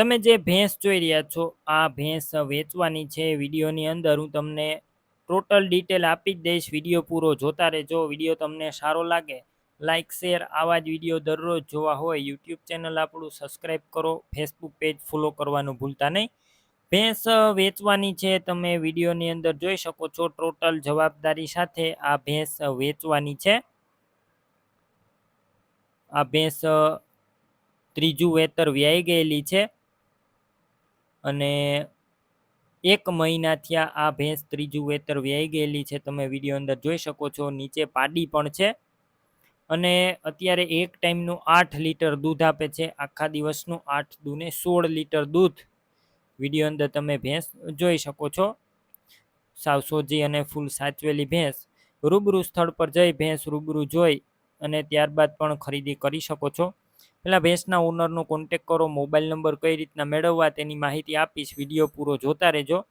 તમે જે ભેંસ જોઈ રહ્યા છો, આ ભેંસ વેચવાની છે વિડીયોની અંદર. હું તમને ટોટલ ડિટેલ આપી જ દઈશ. વીડિયો પૂરો જોતા રહેજો. વીડિયો તમને સારો લાગે લાઇક શેર આવા જ વીડિયો દરરોજ જોવા હોય, યુટ્યુબ ચેનલ આપણું સબસ્ક્રાઈબ કરો, ફેસબુક પેજ ફોલો કરવાનું ભૂલતા નહીં. ભેંસ વેચવાની છે, તમે વિડીયોની અંદર જોઈ શકો છો ટોટલ જવાબદારી સાથે આ ભેંસ વેચવાની છે. આ ભેંસ ત્રીજું વેતર વ્યાઈ ગયેલી છે. અને એક મહિના થયા આ ભેંસ ત્રીજું વેતર વ્યાઈ ગયેલી છે. તમે વીડિયો અંદર જોઈ શકો છો. નીચે પાડી પણ છે અને અત્યારે એક ટાઈમનું આઠ લીટર દૂધ આપે છે. આખા દિવસનું આઠ દૂને સોળ લીટર દૂધ વીડિયો અંદર તમે ભેંસ જોઈ શકો છો. સાવ સોજી અને ફૂલ સાચવેલી ભેંસ. રૂબરૂ સ્થળ પર જઈ ભેંસ રૂબરૂ જોઈ અને ત્યારબાદ પણ ખરીદી કરી શકો છો. પેલા ભેંસના ઓનરનો કોન્ટેક કરો મોબાઈલ નંબર કઈ રીતના મેળવવા તેની માહિતી આપીશ વીડિયો પૂરો જોતા રહેજો.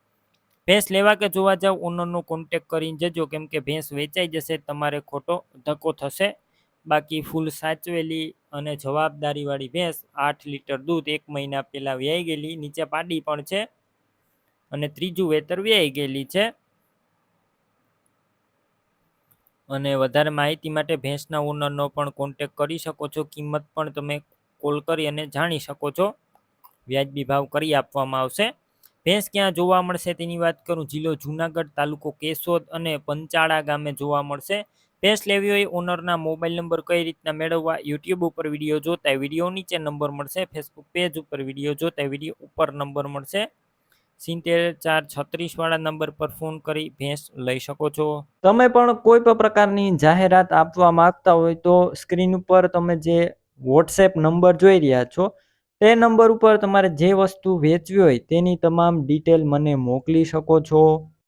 ભેંસ લેવા કે જોવા જાવ ઓનરનો કોન્ટેક કરીને જજો, કેમ કે ભેંસ વેચાઈ જશે, તમારે ખોટો ધક્કો થશે. બાકી ફૂલ સાચવેલી અને જવાબદારીવાળી ભેંસ, આઠ લીટર દૂધ એક મહિના પહેલાં વ્યાઈ ગયેલી, નીચે પાડી પણ છે. અને ત્રીજું વેતર વ્યાઈ ગયેલી છે. અને વધારે માહિતી માટે ભેંસના ઓનરનો પણ કોન્ટેક કરી શકો છો. કિંમત પણ તમે કોલ કરી અને જાણી શકો છો. વ્યાજબી ભાવ કરી આપવામાં આવશે. ભેંસ ક્યાં જોવા મળશે તેની વાત કરું. જિલ્લો જુનાગઢ, તાલુકો કેશોદ અને પંચાળા ગામે જોવા મળશે. ભેંસ લેવી હોય ઓનરના મોબાઈલ નંબર કઈ રીતના મેળવવા યુટ્યુબ ઉપર વીડિયો જોતા વીડિયો નીચે નંબર મળશે. ફેસબુક પેજ ઉપર વીડિયો જોતા વીડિયો ઉપર નંબર મળશે. સિત્તેર ચાર છત્રીસ વાળા નંબર પર ફોન કરી ભેંસ લઈ શકો છો. તમે પણ કોઈ પણ પ્રકારની જાહેરાત આપવા માંગતા હોય તો સ્ક્રીન ઉપર તમે જે વોટ્સએપ નંબર જોઈ રહ્યા છો, તે નંબર ઉપર તમારે જે વસ્તુ વેચવી હોય તેની તમામ ડિટેલ મને મોકલી શકો છો.